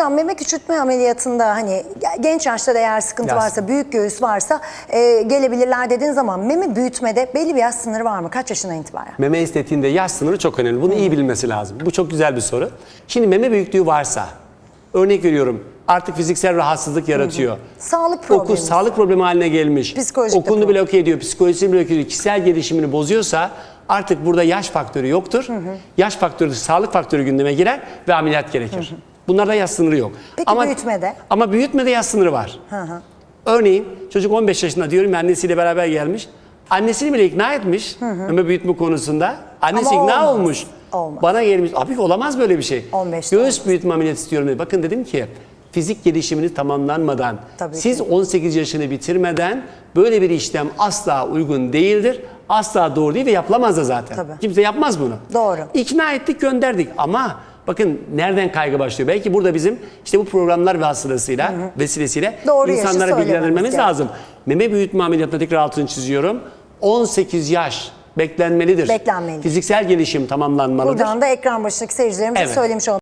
Hocam meme küçültme ameliyatında hani genç yaşta da eğer sıkıntı Yaş. varsa, büyük göğüs varsa e, gelebilirler dediğin zaman meme büyütmede belli bir yaş sınırı var mı? Kaç yaşından itibaren? Meme estetiğinde yaş sınırı çok önemli. Bunu iyi bilmesi lazım. Bu çok güzel bir soru. Şimdi meme büyüklüğü varsa, örnek veriyorum artık fiziksel rahatsızlık yaratıyor. Sağlık problemi. Okul sağlık problemi haline gelmiş. Psikolojik de Okulunu problem. bloke ediyor, psikolojisini bloke ediyor, kişisel gelişimini bozuyorsa artık burada yaş faktörü yoktur. Yaş faktörü, sağlık faktörü gündeme girer ve ameliyat gerekir. Bunlarda yaş sınırı yok. Peki büyütmede? Ama büyütmede yaş sınırı var. Örneğin çocuk 15 yaşında diyorum annesiyle beraber gelmiş. Annesini bile ikna etmiş meme büyütme konusunda. Annesi Ama ikna olmaz. olmuş. Olmaz. Bana gelmiş. Abi olamaz böyle bir şey. 15'te Göğüs büyütme ameliyatı istiyorum dedi. Bakın dedim ki fizik gelişimini tamamlanmadan, Tabii siz ki. 18 yaşını bitirmeden böyle bir işlem asla uygun değildir. Asla doğru değil ve yapılamaz da zaten. Tabii. Kimse yapmaz bunu. Doğru. İkna ettik gönderdik ama bakın nereden kaygı başlıyor? Belki burada bizim işte bu programlar vasıtasıyla vesilesiyle Doğru insanlara bilgilendirmemiz gerekiyor. lazım. Meme büyütme ameliyatına tekrar altını çiziyorum. 18 yaş beklenmelidir. Beklenmelidir. Fiziksel gelişim tamamlanmalıdır. Buradan da ekran başındaki seyircilerimize Evet. söylemiş olalım.